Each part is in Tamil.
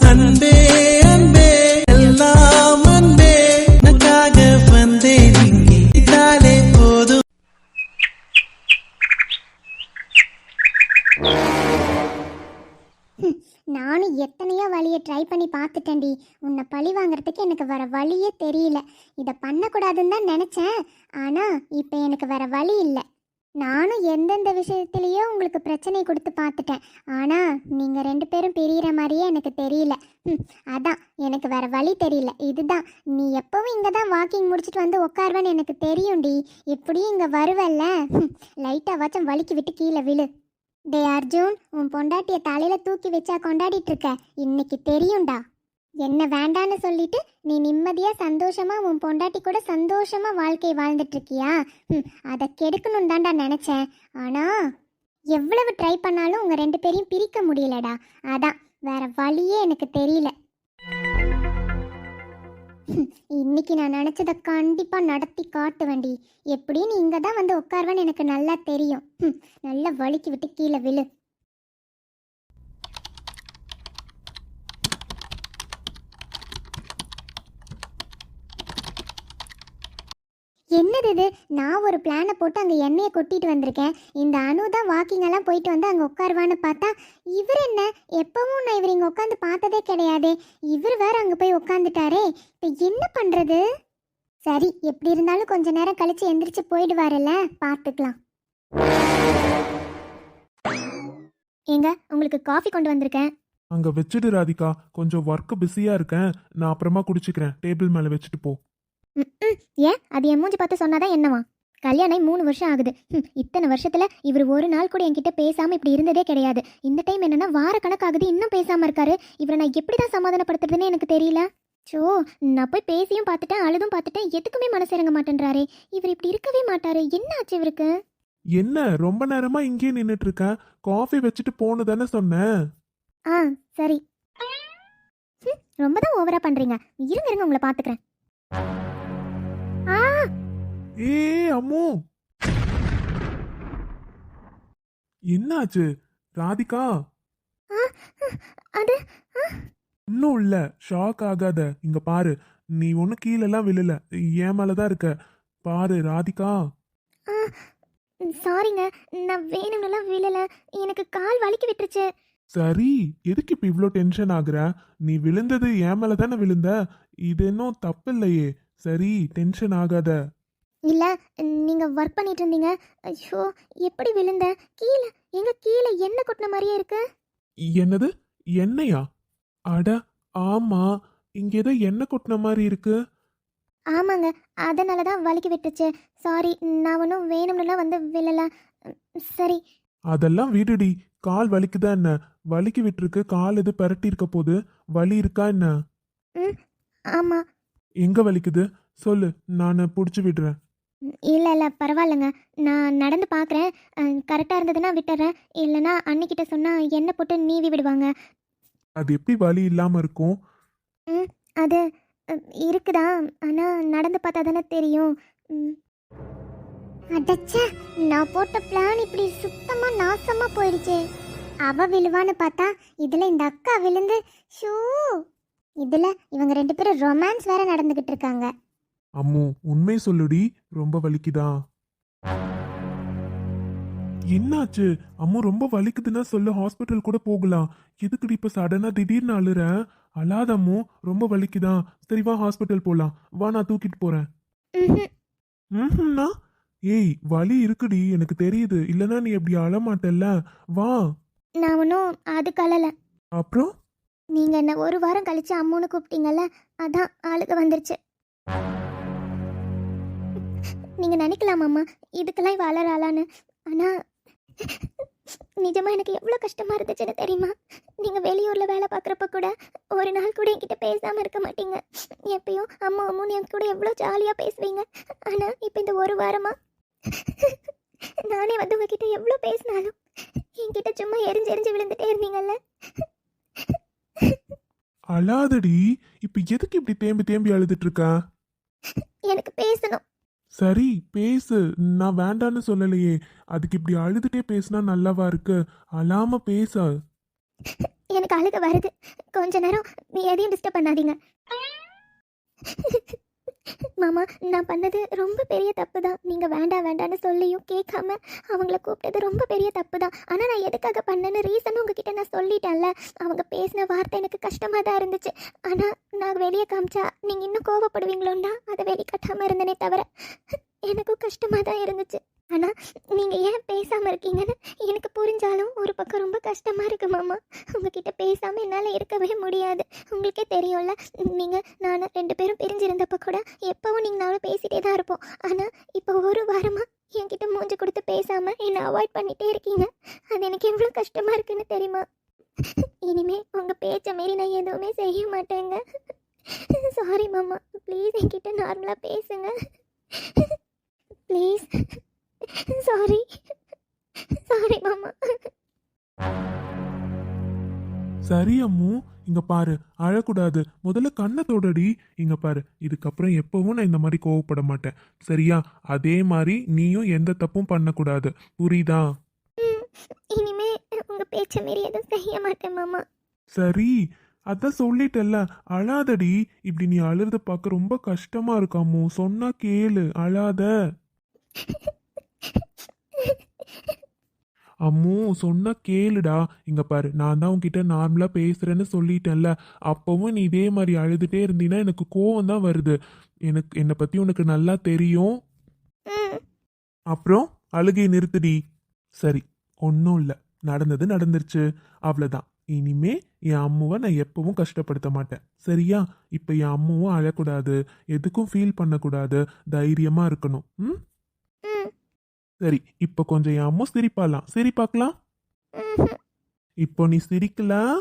அன்பே அன்பே எல்லாம் அன்பே. உனக்காக வந்தேன் இங்கே இதாலே போதும். நானும் எத்தனையோ வழியை ட்ரை பண்ணி பார்த்துட்டேன்டி. உன்னை பழி வாங்குறதுக்கு எனக்கு வேற வழியே தெரியல. இதை பண்ணக்கூடாதுன்னு தான் நினச்சேன். ஆனால் இப்போ எனக்கு வேற வழி இல்லை. நானும் எந்தெந்த விஷயத்துலேயோ உங்களுக்கு பிரச்சனை கொடுத்து பார்த்துட்டேன். ஆனால் நீங்கள் ரெண்டு பேரும் பிரியிற மாதிரியே எனக்கு தெரியல. ம், அதான் எனக்கு வேற வழி தெரியல. இதுதான் நீ எப்பவும் இங்கே தான் வாக்கிங் முடிச்சுட்டு வந்து உட்காருவேன்னு எனக்கு தெரியும்டி. எப்படியும் இங்கே வருவல்ல? லைட்டாக வாச்சும் வலிக்கு விட்டு கீழே விழு. டே அர்ஜுன் உன் பொண்டாட்டியை தலையில் தூக்கி வச்சா கொண்டாடிட்டு இருக்க. இன்னைக்கு தெரியும்டா. என்ன வேண்டான்னு சொல்லிட்டு நீ நிம்மதியா சந்தோஷமா உன் பொண்டாட்டி கூட சந்தோஷமா வாழ்க்கை வாழ்ந்துட்டு இருக்கியா? ம், அதை கெடுக்கணும் தான்டா நினைச்சேன். ஆனா எவ்வளவு ட்ரை பண்ணாலும் உங்க ரெண்டு பேரையும் பிரிக்க முடியலடா. அதான் வேற வழியே எனக்கு தெரியல. இன்னைக்கு நான் நினைச்சதை கண்டிப்பா நடத்தி காட்டுவேண்டி எப்படியும் நீ தான் வந்து உட்காருவேன்னு எனக்கு நல்லா தெரியும். நல்லா வலிக்கு விட்டு கீழே விழு. என்னது இது? நான் ஒரு பிளானை போட்டு அங்கே எண்ணெயை கொட்டிட்டு வந்திருக்கேன். இந்த அணு தான் வாக்கிங் எல்லாம் போயிட்டு வந்து அங்கே உட்காருவான்னு பார்த்தா இவர் என்ன? எப்பவும் நான் இவர் இங்கே உட்காந்து பார்த்ததே கிடையாதே. இவர் வேற அங்கே போய் உட்காந்துட்டாரே இப்போ என்ன பண்ணுறது சரி எப்படி இருந்தாலும் கொஞ்ச நேரம் கழிச்சு எந்திரிச்சு போயிடுவாருல்ல? பார்த்துக்கலாம். ஏங்க உங்களுக்கு காஃபி கொண்டு வந்திருக்கேன். அங்க வச்சுடு ராதிகா. கொஞ்சம் ஒர்க் பிஸியா இருக்கேன். நான் அப்புறமா குடிச்சுக்கிறேன். டேபிள் மேல வச்சுட்டு போ. ஏன்? அது என் மூஞ்சி பார்த்து சொன்னாதான் என்னவா? கல்யாணம் மூணு வருஷம் ஆகுது. இத்தனை வருஷத்துல இவர் ஒரு நாள் கூட என்கிட்ட பேசாம இப்படி இருந்ததே கிடையாது. இந்த டைம் என்னன்னா வார கணக்காகுது இன்னும் பேசாம இருக்காரு. இவரை நான் எப்படி தான் சமாதானப்படுத்துறதுன்னு எனக்கு தெரியல. சோ நான் போய் பேசியும் பார்த்துட்டேன் அழுதும் பார்த்துட்டேன். எதுக்குமே மனசு இறங்க மாட்டேன்றாரே. இவர் இப்படி இருக்கவே மாட்டாரு. என்ன ஆச்சு இவருக்கு? என்ன? ரொம்ப நேரமா இங்கேயே நின்னுட்டு இருக்கேன் காஃபி வச்சுட்டு போன்னு தானே சொன்னேன் ஆ சரி. ரொம்ப தான் ஓவரா பண்றீங்க. இருங்க இருங்க உங்களை பாத்துக்கிறேன் ஏ அம்மு. என்னாச்சு? ராதிகா? அது இன்னும் இல்ல. ஷாக் ஆகாத. இங்க பாரு. நீ ஒண்ணு கீழெல்லாம் விழல. என் மேலதான் இருக்க. பாரு ராதிகா. சாரிங்க. நான் வேணும்னுலாம் விழல. எனக்கு கால் வலிக்கி விட்டுருச்சு. சரி. எதுக்கு இப்ப இவ்ளோ டென்ஷன் ஆகுற? நீ விழுந்தது என் மேல தானே விழுந்த? இது இன்னும் தப்பு இல்லையே சரி டென்ஷன் ஆகாத. இல்ல நீங்க ஒர்க் பண்ணிட்டு இருந்தீங்க ஐயோ எப்படி விழுந்த? கீழே எங்க கீழே என்ன கொட்டின மாதிரியே இருக்கு. என்னது? எண்ணெயா? அட ஆமா இங்க ஏதோ எண்ணெய் கொட்டின மாதிரி இருக்கு. ஆமாங்க அதனால தான் வலிக்கி விட்டுச்சு. சாரி நான் ஒன்றும் வேணும்னுலாம் வந்து விழல. சரி. அதெல்லாம் விடுடி. கால் வலிக்குதா என்ன? வலிக்கு விட்டுருக்கு கால் எது பெரட்டி இருக்க போது வலி இருக்கா என்ன? ம் ஆமா. எங்க வலிக்குது? சொல்லு நான் புடிச்சு விடுறேன். இல்லை இல்லை பரவாயில்லைங்க. நான் நடந்து பார்க்குறேன் கரெக்டாக இருந்ததுன்னா விட்டுறேன். இல்லைன்னா அன்னிக்கிட்ட சொன்னால் எண்ணெய் போட்டு நீவி விடுவாங்க. அது எப்படி வலி இல்லாம இருக்கும்? அது அஹ், இருக்குதா. ஆனால் நடந்து பார்த்தா தானே தெரியும். அடச்சே நான் போட்ட பிளான் இப்படி சுத்தமா நாசமா போயிடுச்சே அவ விழுவான்னு பார்த்தா இதுல இந்த அக்கா விழுந்து ஷூ. இதுல இவங்க ரெண்டு பேரும் ரொமான்ஸ் வேற நடந்துகிட்டு இருக்காங்க. அம்மு உண்மை சொல்லுடி. ரொம்ப வலிக்குதா? என்னாச்சு? அம்மு ரொம்ப வலிக்குதுன்னா சொல்லு. ஹாஸ்பிட்டல் கூட போகலாம் எதுக்குடி இப்ப சடனா திடீர்னு அழுற? அழாத அம்மு ரொம்ப வலிக்குதா? சரி வா ஹாஸ்பிட்டல் போலாம். வா நான் தூக்கிட்டு போறேன். ம்ஹும். ம்ஹும்னா? ஏய் வலி இருக்குடி. எனக்கு தெரியுது. இல்லனா நீ எப்படி அழ மாட்டல்ல வா. நான் ஒன்றும் அது கலல அப்புறம்? நீங்க என்ன ஒரு வாரம் கழிச்சு அம்முன்னு கூப்பிட்டீங்கல்ல? அதான் ஆளுக்கு வந்துருச்சு. நீங்க நினைக்கலாம் அம்மா இதுக்கெல்லாம் இவ அலறாளான்னு ஆனா நிஜமா எனக்கு எவ்வளவு கஷ்டமா இருந்துச்சுன்னு தெரியுமா? நீங்க வெளியூர்ல வேலை பார்க்குறப்ப கூட ஒரு நாள் கூட என்கிட்ட பேசாம இருக்க மாட்டீங்க. எப்பயும் அம்மா அம்முன்னு என் கூட எவ்வளோ ஜாலியா பேசுவீங்க. ஆனா இப்போ இந்த ஒரு வாரமா நானே வந்து உங்ககிட்ட எவ்வளோ பேசினாலும் என்கிட்ட சும்மா எரிஞ்சு எரிஞ்சு விழுந்துட்டே இருந்தீங்கல்ல? அழாதடி. இப்ப எதுக்கு இப்படி தேம்பி தேம்பி அழுதுட்டு இருக்க? எனக்கு பேசணும். சரி பேசு. நான் வேண்டான்னு சொல்லலையே. அதுக்கு இப்படி அழுதுட்டே பேசினா நல்லாவா இருக்கு? அழாம பேச. எனக்கு அழுக வருது. கொஞ்ச நேரம் நீ எதையும் டிஸ்டர்ப் பண்ணாதீங்க. மாமா நான் பண்ணது ரொம்ப பெரிய தப்பு தான் நீங்கள் வேண்டாம் வேண்டாம்னு சொல்லியும் கேட்காம அவங்கள கூப்பிட்டது ரொம்ப பெரிய தப்பு தான் ஆனால் நான் எதுக்காக பண்ணேன்னு ரீசன் உங்ககிட்ட நான் சொல்லிட்டேன்ல. அவங்க பேசின வார்த்தை எனக்கு கஷ்டமாக தான் இருந்துச்சு. ஆனால் நான் வெளியே காமிச்சா நீங்கள் இன்னும் கோவப்படுவீங்களோன்னா அதை வெளிக்காட்டாமல் இருந்தனே தவிர. எனக்கும் கஷ்டமாக தான் இருந்துச்சு. ஆனால் நீங்கள் ஏன் பேசாமல் இருக்கீங்கன்னு எனக்கு புரிஞ்சாலும் ஒரு பக்கம் ரொம்ப கஷ்டமாக இருக்கு மாமா. உங்ககிட்ட பேசாமல் என்னால் இருக்கவே முடியாது. உங்களுக்கே தெரியும்ல நீங்கள் நான் ரெண்டு பேரும் பிரிஞ்சிருந்தப்போ கூட எப்போவும் நீங்கள் நானும் பேசிகிட்டே தான் இருப்போம். ஆனால் இப்போ ஒரு வாரமாக என்கிட்ட மூஞ்சி கொடுத்து பேசாமல் என்னை அவாய்ட் பண்ணிகிட்டே இருக்கீங்க. அது எனக்கு எவ்வளோ கஷ்டமாக இருக்குன்னு தெரியுமா? இனிமே உங்கள் பேச்சை மாரி நான் எதுவுமே செய்ய மாட்டேங்க. சாரி மாமா. ப்ளீஸ் என்கிட்ட நார்மலாக பேசுங்க. ப்ளீஸ் சாரி சாரி மாமா சரி அம்மு. இங்க பாரு. அழக்கூடாது. முதல்ல கண்ணை தொடடி. இங்க பாரு. இதுக்கப்புறம் எப்பவும் நான் இந்த மாதிரி கோவப்பட மாட்டேன். சரியா? அதே மாதிரி நீயும் எந்த தப்பும் பண்ணக்கூடாது. புரியுதா? இனிமே உங்கள் பேச்சை மாரி எதுவும் செய்ய மாட்டேன் மாமா சரி. அதான் சொல்லிட்டல்ல அழாதடி. இப்படி நீ அழுறத பார்க்க ரொம்ப கஷ்டமா இருக்காமோ சொன்னா கேளு. அழாத. அம்மு சொன்னா கேளுடா. இங்க பாரு நான் தான் உன்கிட்ட நார்மலா பேசுறேன்னு சொல்லிட்டேன்ல. அப்பவும் நீ இதே மாதிரி அழுதுட்டே இருந்தீன்னா எனக்கு கோவம் தான் வருது. எனக்கு என்னை பத்தி உனக்கு நல்லா தெரியும். அப்புறம் அழுகை நிறுத்துடி. சரி ஒன்றும் இல்லை. நடந்தது நடந்துருச்சு. அவ்வளோதான் இனிமே என் அம்முவை நான் எப்பவும் கஷ்டப்படுத்த மாட்டேன். சரியா? இப்போ என் அம்முவும் அழக்கூடாது. எதுக்கும் ஃபீல் பண்ணக்கூடாது. தைரியமாக இருக்கணும். ம்? சரி இப்போ கொஞ்சம் என் அம்மு சிரிப்பாலாம் சிரிப்பாக்கலாம் ம்ஹும். இப்போ நீ சிரிக்கலாம்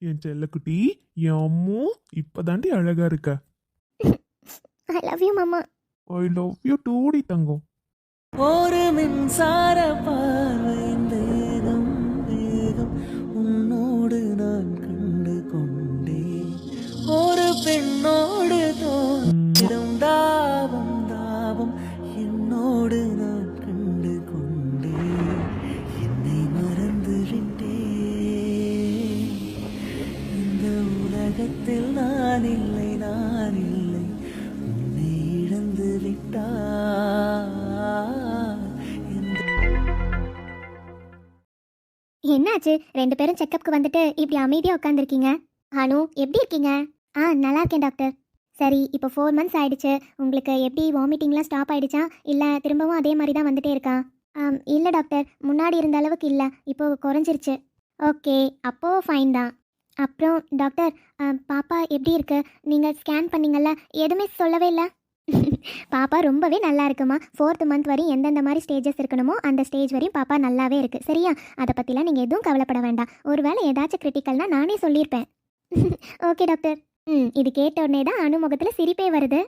என் செல்லக்குட்டி என் அம்மு இப்போதாண்டி அழகா இருக்க. ஐ லவ் யூ மாமா. ஐ லவ் யூ டூடி தங்கம். ஒரு மின்சார என்னாச்சு? ரெண்டு பேரும் செக்கப்புக்கு வந்துட்டு இப்படி அமைதியாக உட்காந்துருக்கீங்க அனு எப்படி இருக்கீங்க? ஆ நல்லா இருக்கேன் டாக்டர். சரி இப்போ ஃபோர் மந்த்ஸ் ஆயிடுச்சு. உங்களுக்கு எப்படி வாமிட்டிங்லாம் ஸ்டாப் ஆயிடுச்சா? இல்லை திரும்பவும் அதே மாதிரி தான் வந்துட்டே இருக்கா? இல்லை டாக்டர். முன்னாடி இருந்த அளவுக்கு இல்லை. இப்போ குறைஞ்சிருச்சு. ஓகே அப்போது ஃபைன் தான். அப்புறம் டாக்டர் பாப்பா எப்படி இருக்கு? நீங்கள் ஸ்கேன் பண்ணீங்கல்ல? எதுவுமே சொல்லவே இல்லை. பாப்பா ரொம்பவே நல்லா இருக்குமா? ஃபோர்த் மந்த் வரையும் எந்தெந்த மாதிரி ஸ்டேஜஸ் இருக்கணுமோ அந்த ஸ்டேஜ் வரையும் பாப்பா நல்லாவே இருக்குது சரியா? அதை பற்றிலாம் நீங்கள் எதுவும் கவலைப்பட வேண்டாம். ஒருவேளை ஏதாச்சும் கிரிட்டிக்கல்னா நானே சொல்லியிருப்பேன். ஓகே டாக்டர் ம் இது கேட்ட உடனே தான் அனுமுகத்தில் சிரிப்பே வருது.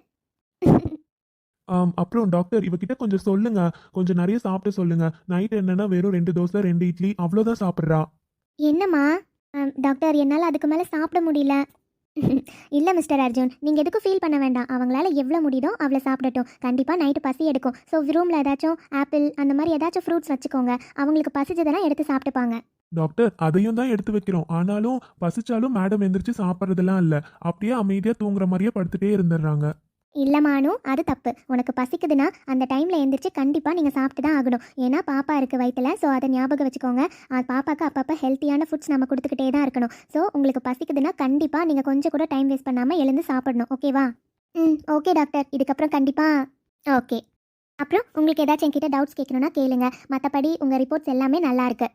அப்புறம் டாக்டர் இவகிட்ட கொஞ்சம் சொல்லுங்க. கொஞ்சம் நிறைய சாப்பிட சொல்லுங்க. நைட் என்னன்னா வெறும் ரெண்டு தோசை ரெண்டு இட்லி அவ்வளோதான் சாப்பிட்றா. என்னம்மா? டாக்டர் என்னால் அதுக்கு மேலே சாப்பிட முடியல. இல்லை மிஸ்டர் அர்ஜுன். நீங்கள் எதுக்கும் ஃபீல் பண்ண வேண்டாம். அவங்களால எவ்வளோ முடியுதோ அவ்வளோ சாப்பிடட்டும். கண்டிப்பாக நைட்டு பசி எடுக்கும். ஸோ ரூமில் ஏதாச்சும் ஆப்பிள் அந்த மாதிரி ஏதாச்சும் ஃப்ரூட்ஸ் வச்சுக்கோங்க. அவங்களுக்கு பசிச்சதெல்லாம் எடுத்து சாப்பிட்டுப்பாங்க. டாக்டர் அதையும் தான் எடுத்து வைக்கிறோம். ஆனாலும் பசிச்சாலும் மேடம் எந்திரிச்சு சாப்பிட்றதெல்லாம் இல்லை. அப்படியே அமைதியாக தூங்குற மாதிரியே படுத்துட்டே இருந்துடுறாங்க. இல்லைமானு அது தப்பு. உனக்கு பசிக்குதுன்னா அந்த டைமில் எந்திரிச்சு கண்டிப்பாக நீங்கள் சாப்பிட்டு தான் ஆகணும். ஏன்னா பாப்பா இருக்குது வயிற்றுல ஸோ அதை ஞாபகம் வச்சுக்கோங்க. அது பாப்பாக்கு அப்பப்போ ஹெல்த்தியான ஃபுட்ஸ் நம்ம கொடுத்துக்கிட்டே தான் இருக்கணும். ஸோ உங்களுக்கு பசிக்குதுன்னா கண்டிப்பாக நீங்கள் கொஞ்சம் கூட டைம் வேஸ்ட் பண்ணாமல் எழுந்து சாப்பிடணும். ஓகேவா ம் ஓகே டாக்டர் இதுக்கப்புறம் கண்டிப்பாக ஓகே அப்புறம் உங்களுக்கு ஏதாச்சும் என்கிட்ட டவுட்ஸ் கேட்கணுன்னா கேளுங்க. மற்றபடி உங்கள் ரிப்போர்ட்ஸ் எல்லாமே நல்லா இருக்கு.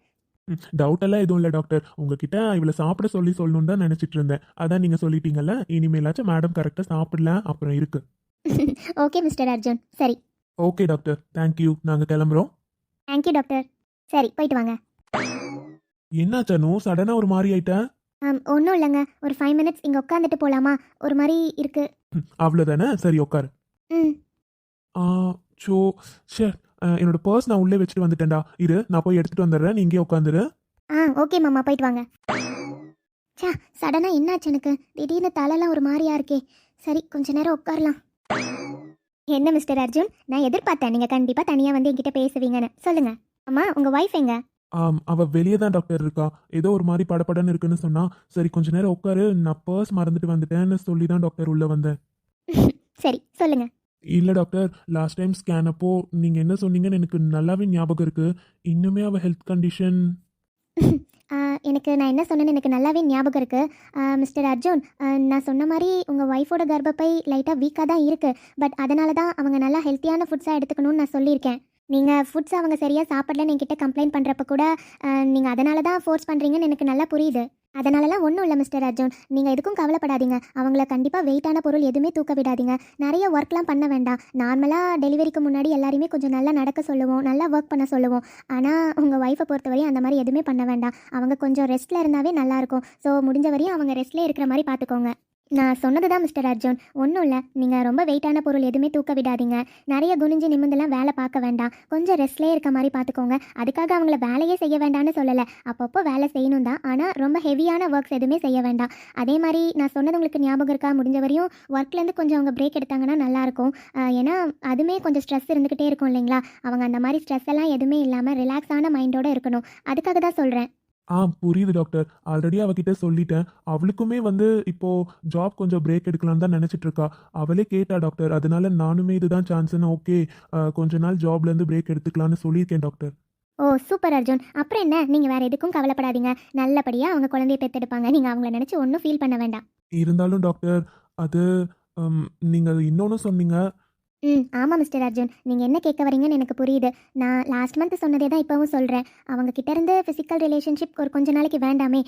டவுட் எல்லாம் எதுவும் இல்லை டாக்டர் உங்ககிட்ட இவளை சாப்பிட சொல்லி சொல்லணும்னு தான் நினச்சிட்டு இருந்தேன். அதான் நீங்கள் சொல்லிட்டீங்கல்ல இனிமேலாச்சும் மேடம் கரெக்டாக சாப்பிடல அப்புறம் இருக்கு. Okay mister Arjun. சரி. ஓகே டாக்டர் தேங்க்யூ நாங்கள் கிளம்புறோம். தேங்க்யூ டாக்டர் சரி போயிட்டு வாங்க. என்னாச்சனு சடனாக ஒரு மாதிரி ஆயிட்டேன் ஒன்றும் இல்லைங்க. ஒரு ஃபைவ் மினிட்ஸ் இங்கே உட்காந்துட்டு போகலாமா ஒரு மாதிரி இருக்கு. அவ்வளோதானே சரி உட்காரு. ம். ஆ சோ ஷே என்னோட பர்ஸ் நான் உள்ளே வச்சுட்டு வந்துட்டேன்டா. இரு நான் போய் எடுத்துட்டு வந்துடுறேன். நீ இங்கே உட்காந்துரு. ஆ ஓகே மாமா போயிட்டு வாங்க. சா சடனாக என்னாச்சு எனக்கு? திடீர்னு தலைலாம் ஒரு மாதிரியா இருக்கே. சரி கொஞ்ச நேரம் உட்காரலாம். என்ன மிஸ்டர் அர்ஜுன்? நான் எதிர்பார்த்தேன். நீங்கள் கண்டிப்பாக தனியாக வந்து என்கிட்ட பேசுவீங்கன்னு. சொல்லுங்க. அம்மா உங்கள் ஒய்ஃப் எங்க? ஆம் அவ வெளியே தான் டாக்டர் இருக்கா. ஏதோ ஒரு மாதிரி படபடன்னு இருக்குன்னு சொன்னா சரி கொஞ்ச நேரம் உட்காரு. நான் பர்ஸ் மறந்துட்டு வந்துட்டேன்னு சொல்லி தான் டாக்டர் உள்ள வந்தேன். சரி சொல்லுங்க. இல்லை டாக்டர் லாஸ்ட் டைம் ஸ்கேன் அப்போ நீங்கள் என்ன சொன்னீங்கன்னு எனக்கு நல்லாவே ஞாபகம் இருக்குது இன்னுமே அவள் ஹெல்த் கண்டிஷன் எனக்கு நான் என்ன சொன்னேன்னு எனக்கு நல்லாவே ஞாபகம் இருக்குது மிஸ்டர் அர்ஜுன் நான் சொன்ன மாதிரி உங்கள் ஒய்ஃபோட கர்ப்பப்பை லைட்டாக வீக்காக தான் இருக்குது பட் அதனால தான் அவங்க நல்லா ஹெல்த்தியான ஃபுட்ஸாக எடுத்துக்கணும்னு நான் சொல்லியிருக்கேன். நீங்கள் ஃபுட்ஸ் அவங்க சரியாக சாப்பிடலன்னு என்கிட்ட கம்ப்ளைண்ட் பண்ணுறப்ப கூட நீங்கள் அதனால தான் ஃபோர்ஸ் பண்ணுறீங்கன்னு எனக்கு நல்லா புரியுது. அதனாலலாம் ஒன்றும் இல்லை மிஸ்டர் அர்ஜுன். நீங்கள் எதுக்கும் கவலைப்படாதீங்க. அவங்கள கண்டிப்பாக வெயிட்டான பொருள் எதுவுமே தூக்க விடாதீங்க. நிறைய ஒர்க்லாம் பண்ண வேண்டாம். நார்மலாக டெலிவரிக்கு முன்னாடி எல்லாரையுமே கொஞ்சம் நல்லா நடக்க சொல்லுவோம் நல்லா ஒர்க் பண்ண சொல்லுவோம். ஆனால் உங்கள் ஒய்ஃபை பொறுத்தவரையும் அந்த மாதிரி எதுவுமே பண்ண வேண்டாம். அவங்க கொஞ்சம் ரெஸ்ட்டில் இருந்தாவே நல்லாயிருக்கும் ஸோ முடிஞ்ச வரையும் அவங்க ரெஸ்ட்லேயே இருக்கிற மாதிரி பார்த்துக்கோங்க. நான் சொன்னது தான் மிஸ்டர் அர்ஜுன். ஒன்றும் இல்லை. நீங்கள் ரொம்ப வெயிட்டான பொருள் எதுவுமே தூக்க விடாதீங்க. நிறைய குனிஞ்சு நிமிந்தெல்லாம் வேலை பார்க்க வேண்டாம். கொஞ்சம் ரெஸ்ட்லேயே இருக்க மாதிரி பார்த்துக்கோங்க. அதுக்காக அவங்கள வேலையே செய்ய வேண்டாம்னு சொல்லலை. அப்பப்போ வேலை செய்யணும் தான். ஆனால் ரொம்ப ஹெவியான ஒர்க்ஸ் எதுவுமே செய்ய வேண்டாம். அதே மாதிரி நான் சொன்னது உங்களுக்கு ஞாபகம் இருக்கா? முடிஞ்ச வரையும் ஒர்க்லேருந்து கொஞ்சம் அவங்க பிரேக் எடுத்தாங்கன்னா நல்லாயிருக்கும் ஏன்னா அதுவுமே கொஞ்சம் ஸ்ட்ரெஸ் இருந்துக்கிட்டே இருக்கும் இல்லைங்களா? அவங்க அந்த மாதிரி ஸ்ட்ரெஸ் எல்லாம் எதுவுமே இல்லாமல் ரிலாக்ஸான மைண்டோட இருக்கணும். அதுக்காக தான் சொல்கிறேன் ஆ புரியுது டாக்டர். ஆல்ரெடி அவகிட்ட சொல்லிட்டேன். அவளுக்குமே வந்து இப்போ ஜாப் கொஞ்சம் பிரேக் எடுக்கலாம்னு தான் நினைச்சிட்டு இருக்கா அவளே கேட்டா டாக்டர். அதனால நானுமே இதுதான் சான்ஸ்னு ஓகே கொஞ்ச நாள் ஜாப்ல இருந்து பிரேக் எடுத்துக்கலாம்னு சொல்லியிருக்கேன் டாக்டர். ஓ சூப்பர் அர்ஜுன். அப்புறம் என்ன? நீங்கள் வேறு எதுக்கும் கவலைப்படாதீங்க. நல்லபடியாக அவங்க குழந்தைய பெற்றெடுப்பாங்க. நீங்கள் அவங்கள நினச்சி ஒன்றும் ஃபீல் பண்ண வேண்டாம். இருந்தாலும் டாக்டர் அது ம், நீங்க இன்னொன்னு சொன்னீங்க. ம் ஆமாம் மிஸ்டர் அர்ஜுன். நீங்கள் என்ன கேட்க வரீங்கன்னு எனக்கு புரியுது. நான் லாஸ்ட் மந்த் சொன்னதே தான் இப்போவும் சொல்கிறேன் அவங்க கிட்டேருந்து ஃபிசிக்கல் ரிலேஷன்ஷிப் ஒரு கொஞ்ச நாளைக்கு வேண்டாமே.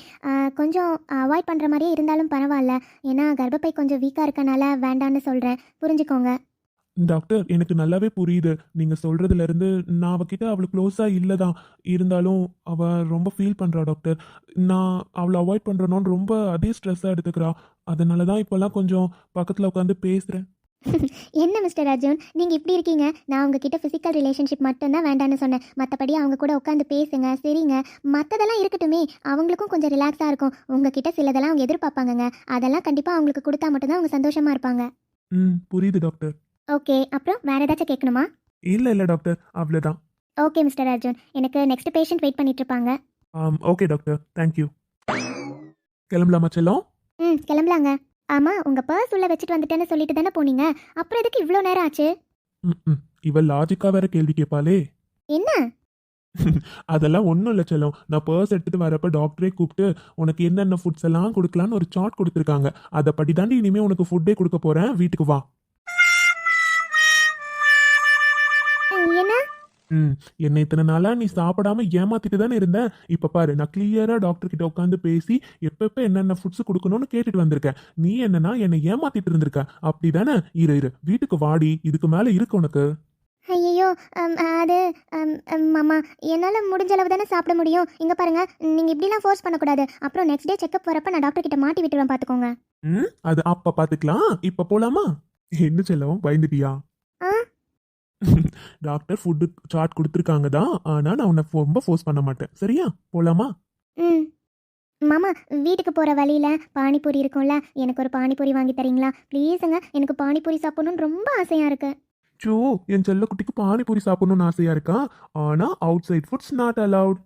கொஞ்சம் அவாய்ட் பண்ணுற மாதிரியே இருந்தாலும் பரவாயில்ல. ஏன்னா கர்ப்பப்பை கொஞ்சம் வீக்காக இருக்கனால வேண்டான்னு சொல்கிறேன் புரிஞ்சுக்கோங்க. டாக்டர் எனக்கு நல்லாவே புரியுது. நீங்கள் சொல்கிறதுலேருந்து நான் அவகிட்ட அவளுக்கு இல்லை தான். இருந்தாலும் அவள் ரொம்ப ஃபீல் பண்ணுறா டாக்டர். நான் அவளை அவாய்ட் பண்ணுறனோன்னு ரொம்ப அதே ஸ்ட்ரெஸ்ஸாக எடுத்துக்கிறா. அதனால தான் இப்போல்லாம் கொஞ்சம் பக்கத்தில் உட்காந்து பேசுகிறேன் என்ன மிஸ்டர் அர்ஜுன்? நீங்கள் இப்படி இருக்கீங்க. நான் உங்ககிட்ட ஃபிசிக்கல் ரிலேஷன்ஷிப் மட்டும்தான் வேண்டான்னு சொன்னேன். மற்றபடி அவங்க கூட உட்காந்து பேசுங்க சரிங்க. மற்றதெல்லாம் இருக்கட்டுமே. அவங்களுக்கும் கொஞ்சம் ரிலாக்ஸாக இருக்கும். உங்ககிட்ட சிலதெல்லாம் அவங்க எதிர்பார்ப்பாங்கங்க. அதெல்லாம் கண்டிப்பாக அவங்களுக்கு கொடுத்தா மட்டும்தான் அவங்க சந்தோஷமாக இருப்பாங்க. ம் புரியுது டாக்டர். ஓகே அப்புறம் வேறு ஏதாச்சும் கேட்கணுமா? இல்ல இல்ல டாக்டர். அவ்வளோதான் ஓகே மிஸ்டர் அர்ஜுன். எனக்கு நெக்ஸ்ட் பேஷண்ட் வெயிட் பண்ணிட்டு இருப்பாங்க. Okay doctor. தேங்க்யூ கிளம்பலாமா செல்லம்? ம் கிளம்பலாங்க. ஆமாம் உங்கள் பர்ஸ் உள்ள வச்சுட்டு வந்துட்டேன்னு சொல்லிட்டு தானே போனீங்க. அப்புறம் எதுக்கு இவ்வளோ நேரம் ஆச்சு? இவ லாஜிக்கா வேற கேள்வி கேட்பாளே. என்ன? அதெல்லாம் ஒன்றும் இல்லை செல்லம். நான் பர்ஸ் எடுத்துட்டு வரப்ப டாக்டரே கூப்பிட்டு உனக்கு என்னென்ன ஃபுட்ஸ் எல்லாம் கொடுக்கலான்னு ஒரு சார்ட் கொடுத்துருக்காங்க. அதை படி தாண்டி இனிமே உனக்கு ஃபுட்டே கொடுக்க போறேன். வீட்டுக்கு வா. ம் என்னை இத்தனை நாளா நீ சாப்பிடாம ஏமாத்திட்டு தானே இருந்த? இப்ப பாரு நான் கிளியரா டாக்டர் கிட்ட உட்காந்து பேசி எப்பப்ப என்னென்ன ஃபுட்ஸ் கொடுக்கணும்னு கேட்டுட்டு வந்திருக்கேன். நீ என்னன்னா என்னை ஏமாத்திட்டு இருந்திருக்க. அப்படிதானே? இரு இரு. வீட்டுக்கு வாடி. இதுக்கு மேல இருக்கு உனக்கு. ஐயோ அது மாமா என்னால் முடிஞ்ச அளவு தானே சாப்பிட முடியும். இங்கே பாருங்க நீங்கள் இப்படிலாம் ஃபோர்ஸ் பண்ணக்கூடாது. அப்புறம் நெக்ஸ்ட் டே செக்அப் வரப்ப நான் டாக்டர் கிட்ட மாட்டி விட்டுருவேன் பார்த்துக்கோங்க ம் அது அப்ப பாத்துக்கலாம். இப்ப போலாமா? என்ன செல்லம் பயந்துட்டியா. டாக்டர் ஃபுட்டு சார்ட் கொடுத்துருக்காங்க தான் ஆனா நான் உன்னை ரொம்ப ஃபோர்ஸ் பண்ண மாட்டேன். சரியா? போலாமா? ம். மாமா வீட்டுக்கு போகிற வழியில் பானிபூரி இருக்கும்ல எனக்கு ஒரு பானிபூரி வாங்கி தரீங்களா? ப்ளீஸுங்க எனக்கு பானிபூரி சாப்பிடணும்னு ரொம்ப ஆசையாக இருக்கு. சோ என் செல்ல குட்டிக்கு பானிபூரி சாப்பிடணும்னு ஆசையா இருக்கா? ஆனா outside foods not allowed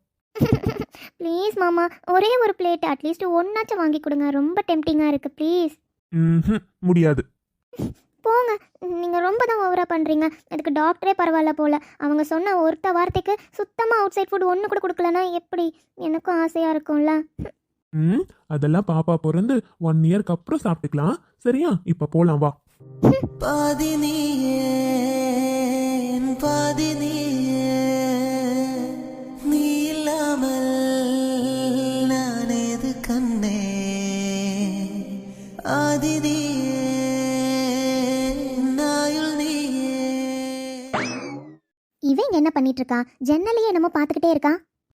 please மாமா ஒரே ஒரு பிளேட் அட்லீஸ்ட் ஒன்னாச்சும் வாங்கி கொடுங்க. ரொம்ப டெம்டிங்காக இருக்குது ப்ளீஸ் ம்ஹும், முடியாது. போங்க. நீங்கள் ரொம்ப தான் ஓவராக பண்ணுறீங்க அதுக்கு டாக்டரே பரவாயில்ல போல. அவங்க சொன்ன ஒருத்த வார்த்தைக்கு சுத்தமாக அவுட் சைட் ஃபுட் ஒன்று கூட கொடுக்கலனா எப்படி? எனக்கும் ஆசையாக இருக்கும்ல. ம் அதெல்லாம் பாப்பா பிறந்து ஒன் இயர்க்கு அப்புறம் சாப்பிட்டுக்கலாம். சரியா? இப்ப போலாம் வா. பாதி பாதி நீயே. நீ இல்லாமல் நான் ஏது கண்ணே? ஆதி இவன் இங்க என்ன பண்ணிட்டு இருக்கான் ஜன்னலையே என்னமோ பார்த்துக்கிட்டே இருக்கா?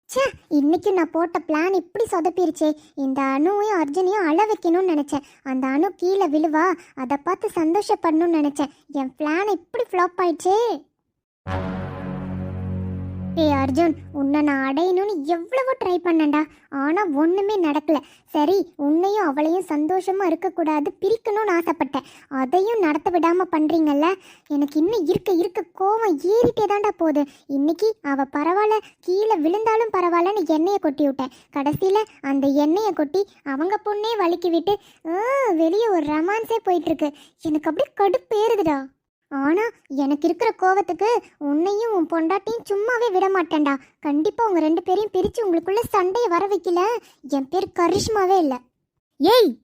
ச்சே இன்னைக்கு நான் போட்ட பிளான் இப்படி சொதப்பிருச்சே. இந்த அணுவையும் அர்ஜுனையும் அழ வைக்கணும்னு நினச்சேன். அந்த அணு கீழே விழுவா அதை பார்த்து சந்தோஷப்படணும்னு நினச்சேன். என் பிளான் இப்படி ஃப்ளாப் ஆயிடுச்சே. டே அர்ஜுன் உன்னை நான் அடையணும்னு எவ்வளவோ ட்ரை பண்ணேன்டா. ஆனால் ஒன்றுமே நடக்கல. சரி உன்னையும் அவளையும் சந்தோஷமாக இருக்கக்கூடாது பிரிக்கணும்னு ஆசைப்பட்டேன். அதையும் நடத்த விடாமல் பண்ணுறீங்கல்ல எனக்கு இன்னும் இருக்க இருக்க கோவம் ஏறிட்டே தான்டா போகுது. இன்னைக்கு அவள் பரவாயில்ல கீழே விழுந்தாலும் பரவாயில்லன்னு எண்ணெயை கொட்டி விட்டேன். கடைசியில் அந்த எண்ணெயை கொட்டி அவங்க பொண்ணே வழுக்கி விட்டு வெளியே ஒரு ரொமான்ஸே போயிட்டுருக்கு எனக்கு அப்படியே கடுப்பு ஏறுதுடா ஆனா எனக்கு இருக்கிற கோவத்துக்கு உன்னையும் உன் பொண்டாட்டியும் சும்மாவே விட மாட்டேன்டா. கண்டிப்பா உங்க ரெண்டு பேரையும் பிரிச்சு உங்களுக்குள்ள சண்டையை வர வைக்கல. என் பேர் கரிஷ்மாவே இல்லை. ஏய்